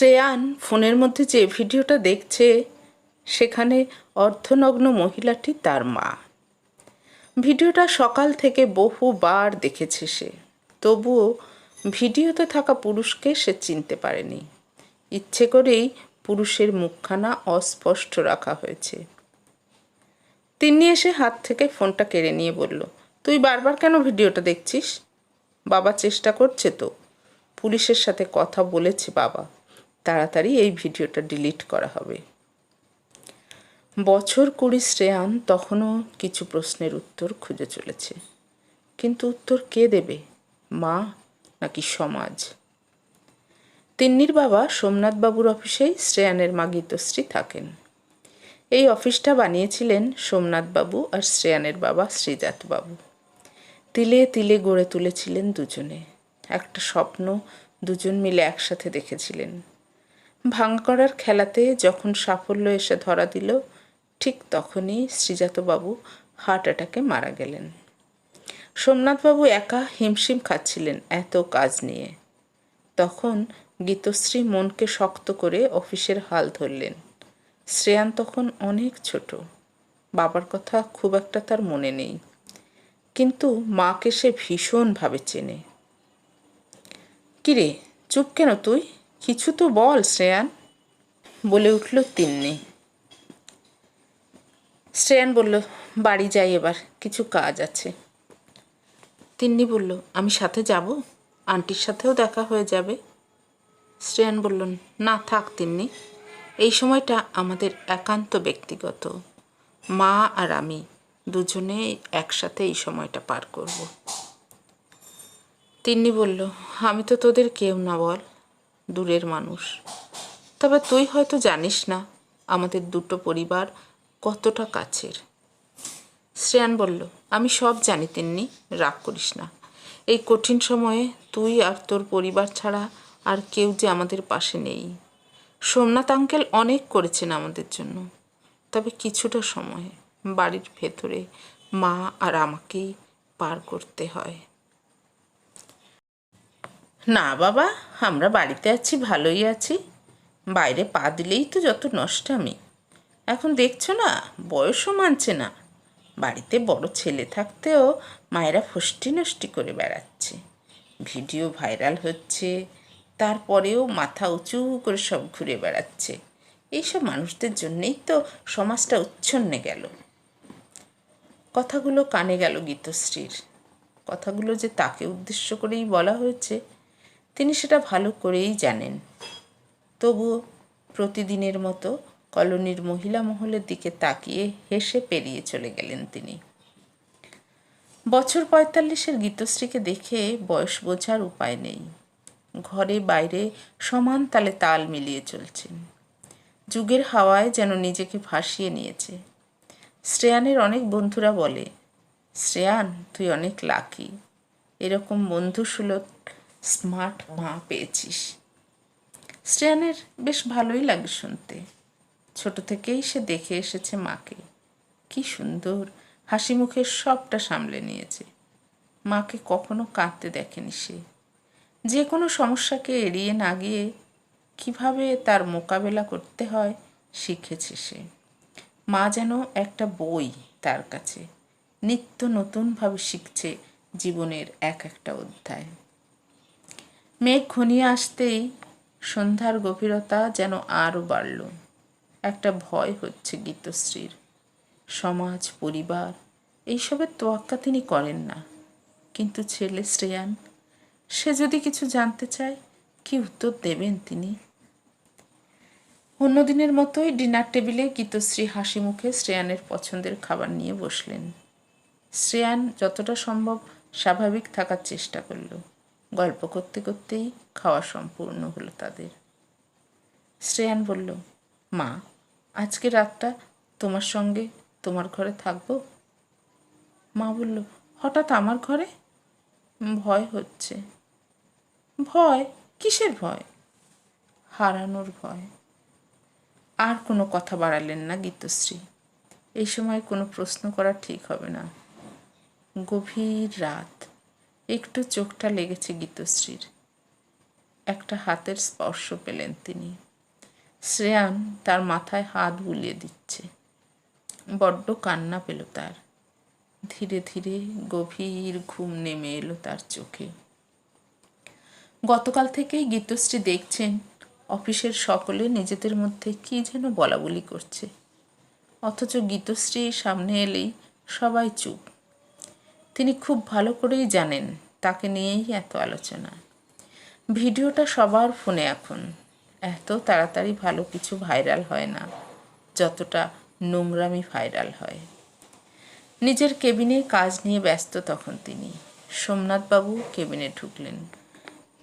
শ্রেয়ান ফোনের মধ্যে যে ভিডিওটা দেখছে, সেখানে অর্ধনগ্ন মহিলাটি তার মা। ভিডিওটা সকাল থেকে বহুবার দেখেছে সে। তবুও ভিডিওতে থাকা পুরুষকে সে চিনতে পারেনি। ইচ্ছে করেই পুরুষের মুখখানা অস্পষ্ট রাখা হয়েছে। তিনি এসে হাত থেকে ফোনটা কেড়ে নিয়ে বলল, তুই বারবার কেন ভিডিওটা দেখছিস? বাবা চেষ্টা করছে তো। পুলিশের সাথে কথা বলেছে বাবা। তাড়াতাড়ি এই ভিডিওটা ডিলিট করা হবে। বছর কুড়ি শ্রেয়ান তখনও কিছু প্রশ্নের উত্তর খুঁজে চলেছে। কিন্তু উত্তর কে দেবে? মা নাকি সমাজ? তিন্নির বাবা সোমনাথবাবুর অফিসেই শ্রেয়ানের মা গীতশ্রী থাকেন। এই অফিসটা বানিয়েছিলেন সোমনাথবাবু আর শ্রেয়ানের বাবা শ্রীজাতবাবু তিলে তিলে গড়ে তুলেছিলেন দুজনে। একটা স্বপ্ন দুজন মিলে একসাথে দেখেছিলেন। ভাঙা করার খেলাতে যখন সাফল্য এসে ধরা দিল, ঠিক তখনই শ্রীজাতবাবু হার্ট অ্যাটাকে মারা গেলেন। সোমনাথবাবু একা হিমশিম খাচ্ছিলেন এত কাজ নিয়ে। তখন গীতশ্রী মনকে শক্ত করে অফিসের হাল ধরলেন। শ্রেয়ান তখন অনেক ছোট। বাবার কথা খুব একটা তার মনে নেই। কিন্তু মাকে সে ভীষণভাবে চেনে। কিরে, চুপ কেন তুই? কিছু তো বল, শ্রেয়ান। বলে উঠল তিন্নি। শ্রেয়ান বলল, বাড়ি যাই এবার, কিছু কাজ আছে। তিন্নি বলল, আমি সাথে যাব? আন্টির সাথেও দেখা হয়ে যাবে। শ্রেয়ান বলল, না থাক তিন্নি, এই সময়টা আমাদের একান্ত ব্যক্তিগত। মা আর আমি দুজনে একসাথে এই সময়টা পার করব। তিন্নি বলল, আমি তো তোদের কেউ না বল। দূরের মানুষ। তবে তুই হয়তো জানিস না, আমাদের দুটো পরিবার কতটা কাছের। শ্রেয়ান বলল, আমি সব জানি তিন্নি, রাগ করিস না। এই কঠিন সময়ে তুই আর তোর পরিবার ছাড়া আর কেউ যে আমাদের পাশে নেই। সোমনাথ আঙ্কেল অনেক করেছেন আমাদের জন্য। তবে কিছুটা সময় বাড়ির ভেতরে মা আর আমাকেই পার করতে হয়। না বাবা, আমরা বাড়িতে আছি, ভালোই আছি। বাইরে পা দিলেই তো যত নষ্টামি। এখন দেখছ না, বয়সও মানছে না। বাড়িতে বড় ছেলে থাকতেও মায়েরা ফষ্টি নষ্টি করে বেড়াচ্ছে। ভিডিও ভাইরাল হচ্ছে, তারপরেও মাথা উঁচু করে সব ঘুরে বেড়াচ্ছে। এইসব মানুষদের জন্যেই তো সমাজটা উচ্ছন্নে গেল। কথাগুলো কানে গেল গীতশ্রীর। কথাগুলো যে তাকে উদ্দেশ্য করেই বলা হয়েছে তিনি সেটা ভালো করেই জানেন। তবুও প্রতিদিনের মতো কলোনির মহিলা মহলের দিকে তাকিয়ে হেসে পেরিয়ে চলে গেলেন তিনি। বছর পঁয়তাল্লিশের গীতশ্রীকে দেখে বয়স বোঝার উপায় নেই। ঘরে বাইরে সমান তালে তাল মিলিয়ে চলছেন। যুগের হাওয়ায় যেন নিজেকে ভাসিয়ে নিয়েছে। শ্রেয়ানের অনেক বন্ধুরা বলে, শ্রেয়ান, তুই অনেক লাকি। এরকম বন্ধুসুলভ স্মার্ট মা পেয়েছিস। শ্রেয়ানের বেশ ভালোই লাগে শুনতে। ছোট থেকেই সে দেখে এসেছে মাকে। কি সুন্দর হাসি মুখে সবটা সামলে নিয়েছে। মাকে কখনো কাঁদতে দেখেনি সে। যে কোনো সমস্যাকে এড়িয়ে না গিয়ে কীভাবে তার মোকাবেলা করতে হয় শিখেছে সে। মা যেন একটা বই তার কাছে। নিত্য নতুনভাবে শিখছে জীবনের এক একটা অধ্যায়। মেঘ ঘনিয়ে আসতেই সন্ধ্যার গভীরতা যেন আরও বাড়ল। একটা ভয় হচ্ছে গীতশ্রীর। সমাজ, পরিবার, এইসবের তোয়াক্কা তিনি করেন না। কিন্তু ছেলে শ্রেয়ান, সে যদি কিছু জানতে চায়, কি উত্তর দেবেন তিনি? অন্যদিনের মতোই ডিনার টেবিলে গীতশ্রী হাসি মুখে শ্রেয়ানের পছন্দের খাবার নিয়ে বসলেন। শ্রেয়ান যতটা সম্ভব স্বাভাবিক থাকার চেষ্টা করল। গল্প করতে করতেই খাওয়া সম্পূর্ণ হলো তাদের। শ্রেয়ান বলল, মা, আজকে রাতটা তোমার সঙ্গে তোমার ঘরে থাকব? মা বলল, হঠাৎ আমার ঘরে? ভয় হচ্ছে। ভয়? কিসের ভয়? হারানোর ভয়। আর কোনো কথা বাড়ালেন না গীতশ্রী। এই সময় কোনো প্রশ্ন করা ঠিক হবে না। গভীর রাত। একটু চোখটা লেগেছে গীতশ্রীর। একটা হাতের স্পর্শ পেলেন তিনি। শ্রেয়ান তার মাথায় হাত বুলিয়ে দিচ্ছে। বড্ড কান্না পেল তার। ধীরে ধীরে গভীর ঘুম নেমে এলো তার চোখে। গতকাল থেকেই গীতশ্রী দেখছেন অফিসের সকলে নিজেদের মধ্যে কি যেন বলা বলি করছে। অথচ গীতশ্রী সামনে এলেই সবাই চুপ। তিনি খুব ভালো করেই জানেন, তাকে নিয়েই এত আলোচনা। ভিডিওটা সবার ফোনে এখন। এত তাড়াতাড়ি ভালো কিছু ভাইরাল হয় না, যতটা নোংরামি ভাইরাল হয়। নিজের কেবিনে কাজ নিয়ে ব্যস্ত তখন তিনি। সোমনাথবাবু কেবিনে ঢুকলেন।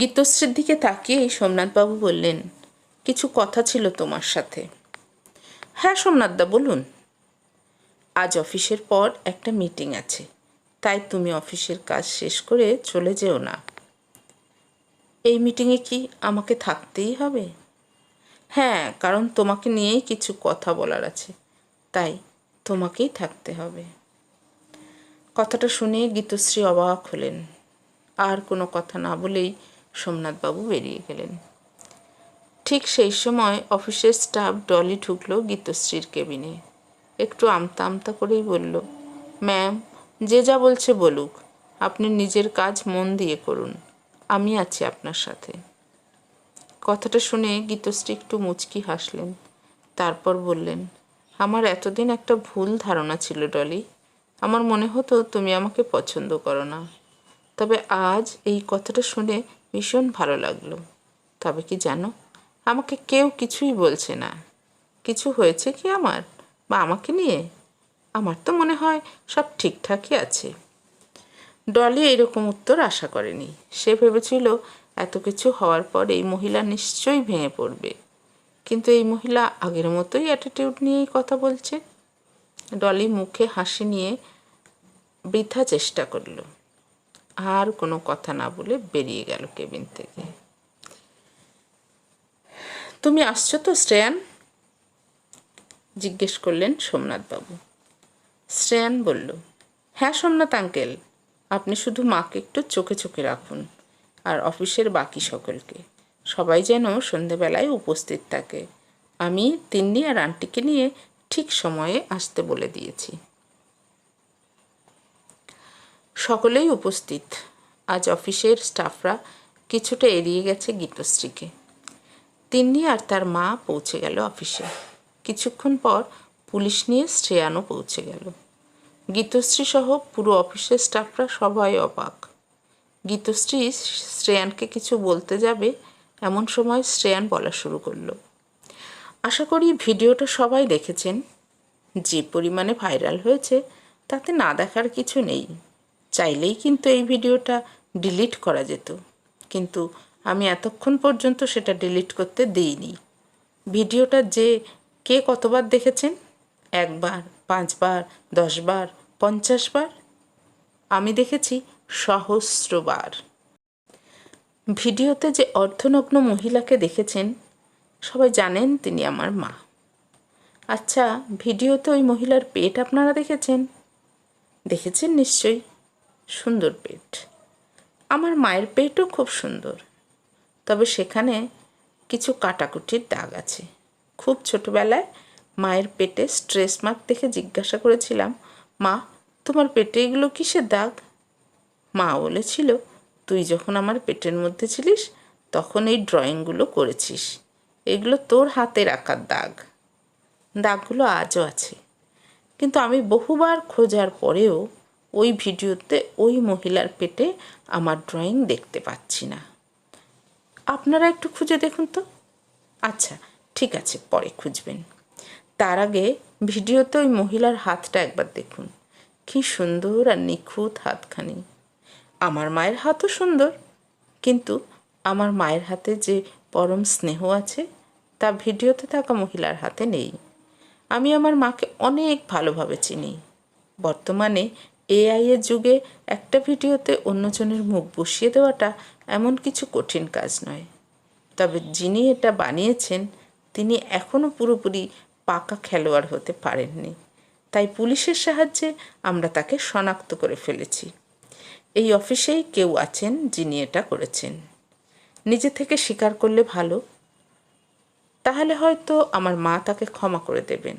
গীতশ্রীর দিকে তাকিয়ে সোমনাথবাবু বললেন, কিছু কথা ছিল তোমার সাথে। হ্যাঁ সোমনাথদা, বলুন। আজ অফিসের পর একটা মিটিং আছে। তাই তুমি অফিসের কাজ শেষ করে চলে যেও না। এই মিটিংয়ে কি আমাকে থাকতেই হবে? হ্যাঁ কারণ তোমাকে নিয়েই কিছু কথা বলার আছে। তাই তোমাকেই থাকতে হবে। কথাটা শুনে গীতশ্রী অবাক হলেন। আর কোনো কথা না বলেই সোমনাথবাবু বেরিয়ে গেলেন। ঠিক সেই সময় অফিসের স্টাফ ডলি ঢুকলো গীতশ্রীর কেবিনে। একটু আমতা আমতা করেই বলল, ম্যাম যে যা বলছে বলুক, আপনি নিজের কাজ মন দিয়ে করুন। আমি আছি আপনার সাথে। কথাটা শুনে গীতশ্রী একটু মুচকি হাসলেন। তারপর বললেন, আমার এতদিন একটা ভুল ধারণা ছিল, ডলি। আমার মনে হতো তুমি আমাকে পছন্দ করো না। তবে আজ এই কথাটা শুনে ভীষণ ভালো লাগল। তবে কি জানো, আমাকে কেউ কিছুই বলছে না। কিছু হয়েছে কি আমার? বা আমাকে নিয়ে? আমার তো মনে হয় সব ঠিকঠাকই আছে। ডলি এরকম উত্তর আশা করেনি। সে ভেবেছিল, এত কিছু হওয়ার পর এই মহিলা নিশ্চয়ই ভেঙে পড়বে। কিন্তু এই মহিলা আগের মতোই অ্যাটিটিউড নিয়েই কথা বলছে। ডলি মুখে হাসি নিয়ে বৃথা চেষ্টা করল। আর কোনো কথা না বলে বেরিয়ে গেল কেবিন থেকে। তুমি আসছো তো শ্রেয়ান জিজ্ঞেস করলেন সোমনাথবাবু। শ্রেয়ান বলল হ্যাঁ সোমনাথ আঙ্কেল, আপনি শুধু মাকে একটু চোখে চোখে রাখুন আর অফিসের বাকি সকলকে। সবাই যেন সন্ধেবেলায় উপস্থিত থাকে। আমি তিন্নি আর আন্টিকে নিয়ে ঠিক সময়ে আসতে বলে দিয়েছি। সকলেই উপস্থিত। আজ অফিসের স্টাফরা কিছুটা এড়িয়ে গেছে গীতশ্রীকে। তিন্নি আর তার মা পৌঁছে গেল অফিসে। কিছুক্ষণ পর পুলিশ নিয়ে শ্রেয়ানও পৌঁছে গেল। গীতশ্রী সহ পুরো অফিসের স্টাফরা সবাই অবাক। গীতশ্রী শ্রেয়ানকে কিছু বলতে যাবে, এমন সময় শ্রেয়ান বলা শুরু করল। আশা করি ভিডিওটা সবাই দেখেছেন। যে পরিমাণে ভাইরাল হয়েছে, তাতে না দেখার কিছু নেই। চাইলেই কিন্তু এই ভিডিওটা ডিলিট করা যেত। কিন্তু আমি এতক্ষণ পর্যন্ত সেটা ডিলিট করতে দিইনি। ভিডিওটা যে কে কতবার দেখেছেন? একবার, পাঁচবার, দশবার পঞ্চাশ বার, আমি দেখেছি সহস্রবার ভিডিওতে যে অর্ধনগ্ন মহিলাকে দেখেছেন, সবাই জানেন তিনি আমার মা। আচ্ছা ভিডিওতে ওই মহিলার পেট আপনারা দেখেছেন? দেখেছেন নিশ্চয়ই? সুন্দর পেট। আমার মায়ের পেটও খুব সুন্দর। তবে সেখানে কিছু কাটাকুটির দাগ আছে। খুব ছোটবেলায় মায়ের পেটে স্ট্রেস মার্ক দেখে জিজ্ঞাসা করেছিলাম মা, তোমার পেটে এগুলো কিসের দাগ? মা বলেছিল, তুই যখন আমার পেটের মধ্যে ছিলিস, তখন এই ড্রয়িংগুলো করেছিস। এগুলো তোর হাতে রাখার দাগ। দাগগুলো আজও আছে। কিন্তু আমি বহুবার খোঁজার পরেও ওই ভিডিওতে ওই মহিলার পেটে আমার ড্রয়িং দেখতে পাচ্ছি না। আপনারা একটু খুঁজে দেখুন তো? আচ্ছা ঠিক আছে, পরে খুঁজবেন। তার আগে ভিডিওতে ওই মহিলার হাতটা একবার দেখুন। কি সুন্দর আর নিখুঁত হাতখানি। আমার মায়ের হাতও সুন্দর, কিন্তু আমার মায়ের হাতে যে পরম স্নেহ আছে, তা ভিডিওতে থাকা মহিলার হাতে নেই। আমি আমার মাকে অনেক ভালোভাবে চিনি। বর্তমানে এআই এর যুগে একটা ভিডিওতে অন্যজনের মুখ বসিয়ে দেওয়াটা এমন কিছু কঠিন কাজ নয়। তবে যিনি এটা বানিয়েছেন, তিনি এখনও পুরোপুরি পাকা খেলোয়াড় হতে পারেননি। তাই পুলিশের সাহায্যে আমরা তাকে শনাক্ত করে ফেলেছি। এই অফিসেই কেউ আছেন যিনি এটা করেছেন। নিজে থেকে স্বীকার করলে ভালো। তাহলে হয়তো আমার মা তাকে ক্ষমা করে দেবেন।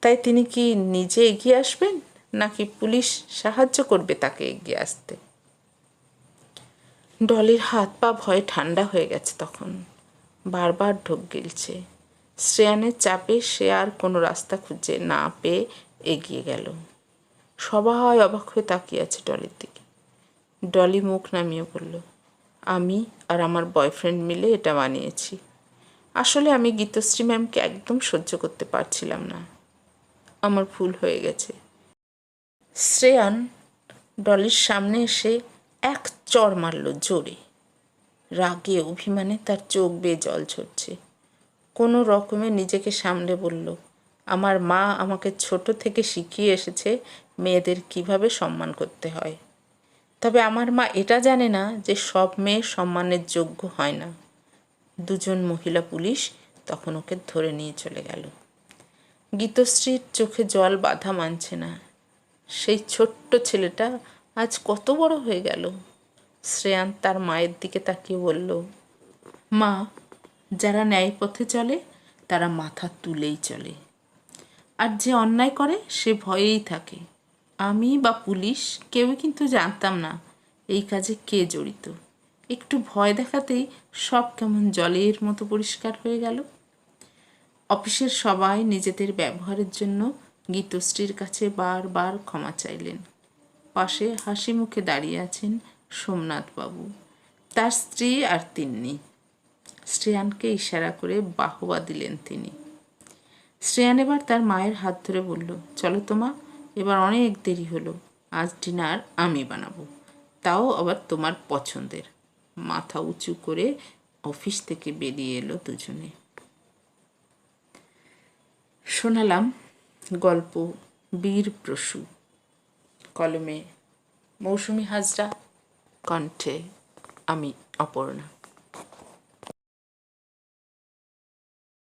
তাই তিনি কি নিজে এগিয়ে আসবেন, নাকি পুলিশ সাহায্য করবে তাকে এগিয়ে আসতে? ডলির হাত পা ভয়ে ঠান্ডা হয়ে গেছে তখন। বারবার ঢোক গিলছে। শ্রেয়ানের চাপে সে আর কোনো রাস্তা খুঁজে না পেয়ে এগিয়ে গেল। সবাই অবাক হয়ে তাকিয়ে আছে ডলির দিকে। ডলি মুখ নামিয়ে বলল, আমি আর আমার বয়ফ্রেন্ড মিলে এটা বানিয়েছি। আসলে আমি গীতশ্রী ম্যামকে একদম সহ্য করতে পারছিলাম না। আমার ভুল হয়ে গেছে। শ্রেয়ান ডলির সামনে এসে এক চড় মারল জোরে। রাগে, অভিমানে তার চোখ বেয়ে জল ঝরছে। কোনো রকমে নিজেকে সামলে বলল, আমার মা আমাকে ছোট থেকে শিখিয়ে এসেছে মেয়েদের কীভাবে সম্মান করতে হয়। তবে আমার মা এটা জানে না যে সব মেয়ে সম্মানের যোগ্য হয় না। দুজন মহিলা পুলিশ তখন ওকে ধরে নিয়ে চলে গেল। গীতশ্রীর চোখে জল বাধা মানছে না। সেই ছোট্ট ছেলেটা আজ কত বড় হয়ে গেল। শ্রেয়ান তার মায়ের দিকে তাকিয়ে বলল, মা যারা ন্যায় পথে চলে, তারা মাথা তুলেই চলে। আর যে অন্যায় করে, সে ভয়েই থাকে। আমি বা পুলিশ, কেউই কিন্তু জানতাম না এই কাজে কে জড়িত। একটু ভয় দেখাতেই সব কেমন জলের মতো পরিষ্কার হয়ে গেল। অফিসের সবাই নিজেদের ব্যবহারের জন্য গীতশ্রীর কাছে বারবার ক্ষমা চাইলেন। পাশে হাসি মুখে দাঁড়িয়ে আছেন সোমনাথবাবু। তার স্ত্রী আর তিন্নি। শ্রেয়ানকে ইশারা করে বাহবা দিলেন তিনি। শ্রেয়ান এবার তার মায়ের হাত ধরে বলল, চলো তোমা এবার অনেক দেরি হলো, আজ ডিনার আমি বানাবো। তাও আবার তোমার পছন্দের। মাথা উঁচু করে অফিস থেকে বেরিয়ে এলো দুজনে। শোনালাম গল্প, বীর প্রসূ। কলমে, মৌসুমি হাজরা, কণ্ঠে আমি অপর্ণা।